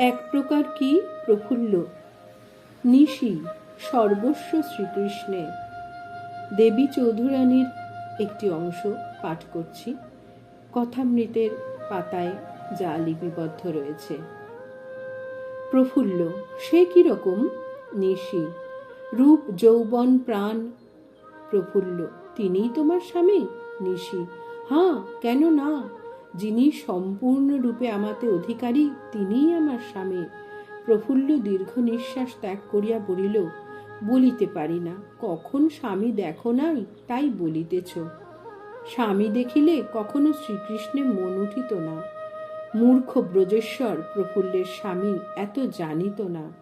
এক প্রকার কি প্রফুল্ল? নিশি, সর্বস্ব শ্রীকৃষ্ণে। দেবী চৌধুরানীর একটি অংশ পাঠ করছি। কথামৃতের পাতায় যা লিপিবদ্ধ রয়েছে। প্রফুল্ল, সে কি রকম? নিশি, রূপ, যৌবন, প্রাণ? প্রফুল্ল, তিনিই তোমার স্বামী? নিশি হ্যাঁ কেন না? যিনি সম্পূর্ণরূপে আমাতে অধিকারী, তিনিই আমার স্বামী। প্রফুল্ল দীর্ঘ নিঃশ্বাস ত্যাগ করিয়া বলিল, বলিতে পারি না, কখন স্বামী দেখো নাই, তাই বলিতেছ। স্বামী দেখিলে কখনো শ্রীকৃষ্ণে মন উঠিত না। মূর্খ ব্রজেশ্বর, প্রফুল্লের স্বামী, এত জানিত না।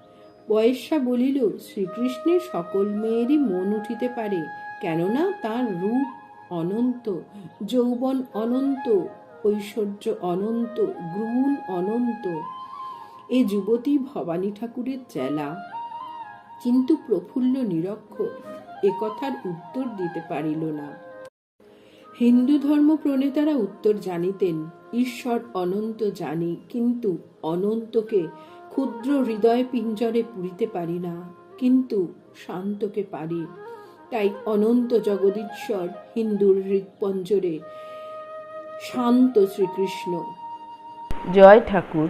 বয়স্যা বলিল, শ্রীকৃষ্ণের সকল মেয়েরই মন উঠিতে পারে, কেননা তার রূপ অনন্ত, যৌবন অনন্ত ঐশ্বর্য অনন্ত গুণ অনন্ত। এ যুবতী ভবানী ঠাকুরের চেলা। কিন্তু প্রফুল্ল নিরক্ষর এ কথার উত্তর দিতে পারিল না। হিন্দু ধর্ম প্রণেতারা উত্তর জানিতেন, ঈশ্বর অনন্ত জানি, কিন্তু অনন্তকে ক্ষুদ্র হৃদয় পিঞ্জরে পুরিতে পারি না, কিন্তু শান্তকে পারি। তাই অনন্ত জগদীশ্বর হিন্দুর হৃৎপঞ্জরে শান্ত শ্রীকৃষ্ণ। জয় ঠাকুর।